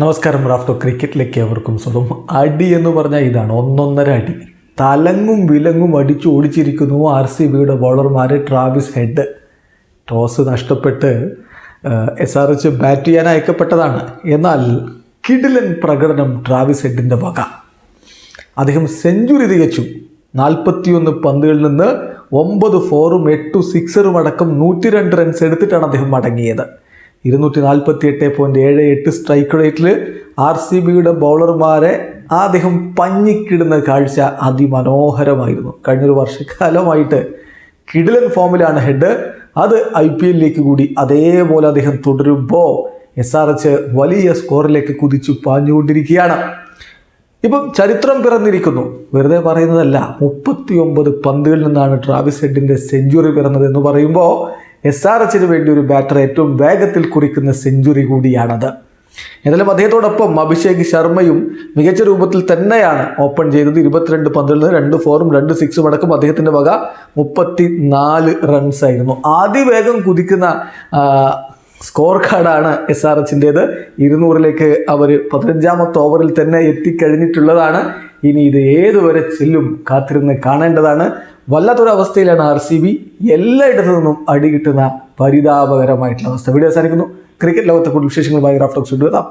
നമസ്കാരം റാഫ്റ്റോ. ക്രിക്കറ്റിലേക്ക് അവർക്കും സ്വന്തം അടി എന്ന് പറഞ്ഞാൽ ഇതാണ് ഒന്നൊന്നര അടി. തലങ്ങും വിലങ്ങും അടിച്ചു ഓടിച്ചിരിക്കുന്നു ആർ സി ബിയുടെ ബോളർമാർ ട്രാവിസ് ഹെഡ്. ടോസ് നഷ്ടപ്പെട്ട് എസ് ആർ എച്ച് ബാറ്റ് ചെയ്യാൻ അയക്കപ്പെട്ടതാണ്. എന്നാൽ കിഡിലൻ പ്രകടനം ട്രാവിസ് ഹെഡിന്റെ വക. അദ്ദേഹം സെഞ്ചുറി തികച്ചു. നാൽപ്പത്തിയൊന്ന് പന്തുകളിൽ നിന്ന് ഒമ്പത് ഫോറും എട്ടു സിക്സറും അടക്കം നൂറ്റി രണ്ട് റൺസ് എടുത്തിട്ടാണ് അദ്ദേഹം മടങ്ങിയത്. ഇരുന്നൂറ്റി നാൽപ്പത്തി എട്ട് പോയിന്റ് ഏഴ് എട്ട് സ്ട്രൈക്ക് റേറ്റിൽ ആർ സി ബിയുടെ ബൗളർമാരെ അദ്ദേഹം പഞ്ഞിക്കിടുന്ന കാഴ്ച അതിമനോഹരമായിരുന്നു. കഴിഞ്ഞൊരു വർഷക്കാലമായിട്ട് കിടിലൻ ഫോമിലാണ് ഹെഡ് അത് ഐ പി എല്ലിലേക്ക് കൂടി അതേപോലെ അദ്ദേഹം തുടരുമ്പോൾ എസ് ആർ എച്ച് വലിയ സ്കോറിലേക്ക് കുതിച്ചു പാഞ്ഞുകൊണ്ടിരിക്കുകയാണ്. ഇപ്പം ചരിത്രം പിറന്നിരിക്കുന്നു. വെറുതെ പറയുന്നതല്ല മുപ്പത്തി ഒമ്പത് പന്തുകളിൽ നിന്നാണ് ട്രാവിസ് ഹെഡിന്റെ സെഞ്ചുറി പിറന്നത് എന്ന് പറയുമ്പോൾ എസ് ആർ എച്ചിന് വേണ്ടി ഒരു ബാറ്റർ ഏറ്റവും വേഗത്തിൽ കുറിക്കുന്ന സെഞ്ചുറി കൂടിയാണത്. എന്നാലും അദ്ദേഹത്തോടൊപ്പം അഭിഷേക് ശർമ്മയും മികച്ച രൂപത്തിൽ തന്നെയാണ് ഓപ്പൺ ചെയ്തത്. ഇരുപത്തിരണ്ട് നിന്ന് രണ്ട് ഫോറും രണ്ട് സിക്സും അടക്കം അദ്ദേഹത്തിന്റെ വക മുപ്പത്തി നാല് റൺസായിരുന്നു അതിവേഗം കുതിക്കുന്ന സ്കോർ കാർഡാണ് എസ് ആർ എച്ചിന്റേത് ഇരുന്നൂറിലേക്ക് അവർ പതിനഞ്ചാമത്തെ ഓവറിൽ തന്നെ എത്തിക്കഴിഞ്ഞിട്ടുള്ളതാണ്. ഇനി ഇത് ഏതുവരെ ചെല്ലും കാത്തിരുന്ന് കാണേണ്ടതാണ്. വല്ലാത്തൊരു അവസ്ഥയിലാണ് ആർ സി ബി എല്ലായിടത്തു നിന്നും അടി കിട്ടുന്ന പരിതാപകരമായിട്ടുള്ള അവസ്ഥ. വീഡിയോ അവസാനിക്കുന്നു. ക്രിക്കറ്റ് ലോകത്തെ കൂടുതൽ വിശേഷങ്ങളുമായി റാഫ്റ്റോക്സ് കൊണ്ടുവരാം